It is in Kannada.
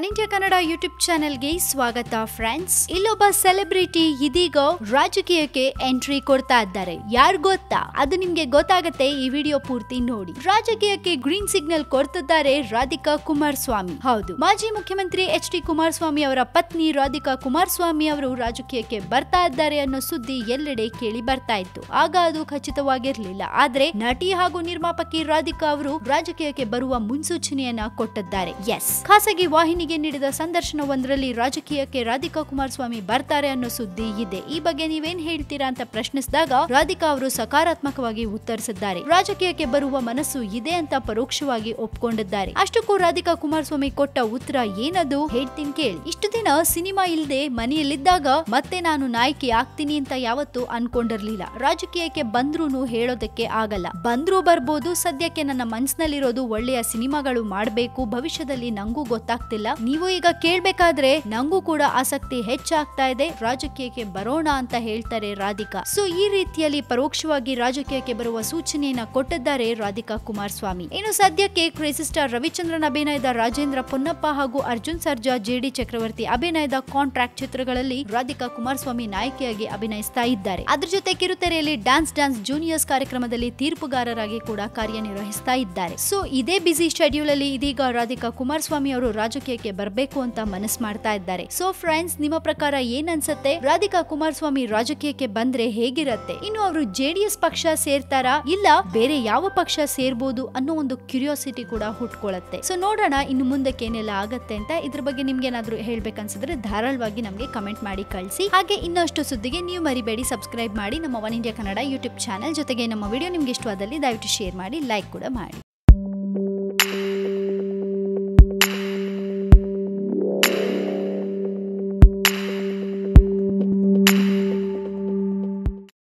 ಒನ್ ಇಂಡಿಯಾ ಕನ್ನಡ ಯೂಟ್ಯೂಬ್ ಚಾನೆಲ್ಗೆ ಸ್ವಾಗತ ಫ್ರೆಂಡ್ಸ್. ಇಲ್ಲೊಬ್ಬ ಸೆಲೆಬ್ರಿಟಿ ಇದೀಗ ರಾಜಕೀಯಕ್ಕೆ ಎಂಟ್ರಿ ಕೊಡ್ತಾ ಇದ್ದಾರೆ. ಯಾರು ಗೊತ್ತಾ? ಅದು ನಿಮ್ಗೆ ಗೊತ್ತಾಗತ್ತೆ ಈ ವಿಡಿಯೋ ಪೂರ್ತಿ ನೋಡಿ. ರಾಜಕೀಯಕ್ಕೆ ಗ್ರೀನ್ ಸಿಗ್ನಲ್ ಕೊಡ್ತಿದ್ದಾರೆ ರಾಧಿಕಾ ಕುಮಾರಸ್ವಾಮಿ. ಹೌದು. ಮಾಜಿ ಮುಖ್ಯಮಂತ್ರಿ ಎಚ್ ಡಿ ಕುಮಾರಸ್ವಾಮಿ ಅವರ ಪತ್ನಿ ರಾಧಿಕಾ ಕುಮಾರಸ್ವಾಮಿ ಅವರು ರಾಜಕೀಯಕ್ಕೆ ಬರ್ತಾ ಇದ್ದಾರೆ ಅನ್ನೋ ಸುದ್ದಿ ಎಲ್ಲೆಡೆ ಕೇಳಿ ಬರ್ತಾ ಇತ್ತು. ಆಗ ಅದು ಖಚಿತವಾಗಿರ್ಲಿಲ್ಲ. ಆದ್ರೆ ನಟಿ ಹಾಗೂ ನಿರ್ಮಾಪಕಿ ರಾಧಿಕಾ ಅವರು ರಾಜಕೀಯಕ್ಕೆ ಬರುವ ಮುನ್ಸೂಚನೆಯನ್ನ ಕೊಟ್ಟಿದ್ದಾರೆ. ಎಸ್ ಖಾಸಗಿ ವಾಹಿನಿಗೆ ನೀಡಿದ ಸಂದರ್ಶನವೊಂದರಲ್ಲಿ ರಾಜಕೀಯಕ್ಕೆ ರಾಧಿಕಾ ಕುಮಾರಸ್ವಾಮಿ ಬರ್ತಾರೆ ಅನ್ನೋ ಸುದ್ದಿ ಇದೆ. ಈ ಬಗ್ಗೆ ನೀವೇನ್ ಹೇಳ್ತೀರಾ ಅಂತ ಪ್ರಶ್ನಿಸಿದಾಗ ರಾಧಿಕಾ ಅವರು ಸಕಾರಾತ್ಮಕವಾಗಿ ಉತ್ತರಿಸಿದ್ದಾರೆ. ರಾಜಕೀಯಕ್ಕೆ ಬರುವ ಮನಸ್ಸು ಇದೆ ಅಂತ ಪರೋಕ್ಷವಾಗಿ ಒಪ್ಕೊಂಡಿದ್ದಾರೆ. ಅಷ್ಟಕ್ಕೂ ರಾಧಿಕಾ ಕುಮಾರಸ್ವಾಮಿ ಕೊಟ್ಟ ಉತ್ತರ ಏನದು? ಹೇಳ್ತೀನಿ ಕೇಳಿ. ಇಷ್ಟು ದಿನ ಸಿನಿಮಾ ಇಲ್ಲದೆ ಮನೆಯಲ್ಲಿದ್ದಾಗ ಮತ್ತೆ ನಾನು ನಾಯಕಿ ಆಗ್ತೀನಿ ಅಂತ ಯಾವತ್ತೂ ಅನ್ಕೊಂಡಿರ್ಲಿಲ್ಲ. ರಾಜಕೀಯಕ್ಕೆ ಬಂದ್ರೂನು ಹೇಳೋದಕ್ಕೆ ಆಗಲ್ಲ. ಬಂದ್ರೂ ಬರ್ಬೋದು, ಸದ್ಯಕ್ಕೆ ನನ್ನ ಮನ್ಸಿನಲ್ಲಿರೋದು ಒಳ್ಳೆಯ ಸಿನಿಮಾಗಳು ಮಾಡಬೇಕು, ಭವಿಷ್ಯದಲ್ಲಿ ನಂಗೂ ಗೊತ್ತಾಗ್ತಿಲ್ಲ. ನೀವು ಈಗ ಕೇಳ್ಬೇಕಾದ್ರೆ ನಂಗೂ ಕೂಡ ಆಸಕ್ತಿ ಹೆಚ್ಚಾಗ್ತಾ ಇದೆ. ರಾಜಕೀಯಕ್ಕೆ ಬರೋಣ ಅಂತ ಹೇಳ್ತಾರೆ ರಾಧಿಕಾ. ಸೊ ಈ ರೀತಿಯಲ್ಲಿ ಪರೋಕ್ಷವಾಗಿ ರಾಜಕೀಯಕ್ಕೆ ಬರುವ ಸೂಚನೆಯನ್ನ ಕೊಟ್ಟಿದ್ದಾರೆ ರಾಧಿಕಾ ಕುಮಾರಸ್ವಾಮಿ. ಇನ್ನು ಸದ್ಯಕ್ಕೆ ಕ್ರೇಜಿ ಸ್ಟಾರ್ ರವಿಚಂದ್ರನ್ ಅಭಿನಯದ ರಾಜೇಂದ್ರ ಪೊನ್ನಪ್ಪ ಹಾಗೂ ಅರ್ಜುನ್ ಸರ್ಜಾ ಜೆಡಿ ಚಕ್ರವರ್ತಿ ಅಭಿನಯದ ಕಾಂಟ್ರಾಕ್ಟ್ ಚಿತ್ರಗಳಲ್ಲಿ ರಾಧಿಕಾ ಕುಮಾರಸ್ವಾಮಿ ನಾಯಕಿಯಾಗಿ ಅಭಿನಯಿಸ್ತಾ ಇದ್ದಾರೆ. ಅದ್ರ ಜೊತೆ ಕಿರುತೆರೆಯಲ್ಲಿ ಡ್ಯಾನ್ಸ್ ಡ್ಯಾನ್ಸ್ ಜೂನಿಯರ್ಸ್ ಕಾರ್ಯಕ್ರಮದಲ್ಲಿ ತೀರ್ಪುಗಾರರಾಗಿ ಕೂಡ ಕಾರ್ಯನಿರ್ವಹಿಸ್ತಾ ಇದ್ದಾರೆ. ಸೊ ಇದೇ ಬಿಸಿ ಶೆಡ್ಯೂಲ್ ಅಲ್ಲಿ ಇದೀಗ ರಾಧಿಕಾ ಕುಮಾರಸ್ವಾಮಿ ಅವರು ರಾಜಕೀಯಕ್ಕೆ ಬರಬೇಕು ಅಂತ ಮನಸ್ ಮಾಡ್ತಾ ಇದ್ದಾರೆ. ಸೊ ಫ್ರೆಂಡ್ಸ್ ನಿಮ್ಮ ಪ್ರಕಾರ ಏನ್ ಅನ್ಸುತ್ತೆ ರಾಧಿಕಾ ಕುಮಾರಸ್ವಾಮಿ ರಾಜಕೀಯಕ್ಕೆ ಬಂದ್ರೆ ಹೇಗಿರತ್ತೆ? ಇನ್ನು ಅವರು ಜೆಡಿಎಸ್ ಪಕ್ಷ ಸೇರ್ತಾರಾ? ಇಲ್ಲ, ಬೇರೆ ಯಾವ ಪಕ್ಷ ಸೇರ್ಬೋದು ಅನ್ನೋ ಒಂದು ಕ್ಯೂರಿಯಾಸಿಟಿ ಕೂಡ ಹುಟ್ಕೊಳ್ಳುತ್ತೆ ಸೊ ನೋಡೋಣ ಇನ್ನು ಮುಂದಕ್ಕೆ ಏನೆಲ್ಲ ಆಗತ್ತೆ ಅಂತ. ಇದ್ರ ಬಗ್ಗೆ ನಿಮ್ಗೆ ಏನಾದ್ರು ಹೇಳ್ಬೇಕನ್ಸಿದ್ರೆ ಧಾರಾಳವಾಗಿ ನಮಗೆ ಕಮೆಂಟ್ ಮಾಡಿ ಕಳಿಸಿ. ಹಾಗೆ ಇನ್ನಷ್ಟು ಸುದ್ದಿಗೆ ನೀವು ಮರಿಬೇಡಿ. ಸಬ್ಸ್ಕ್ರೈಬ್ ಮಾಡಿ ನಮ್ಮ one India Kannada YouTube channel ಜೊತೆಗೆ ನಮ್ಮ ವಿಡಿಯೋ ನಿಮ್ಗೆ ಇಷ್ಟವಾದಲ್ಲಿ ದಯವಿಟ್ಟು ಶೇರ್ ಮಾಡಿ ಲೈಕ್ ಕೂಡ ಮಾಡಿ.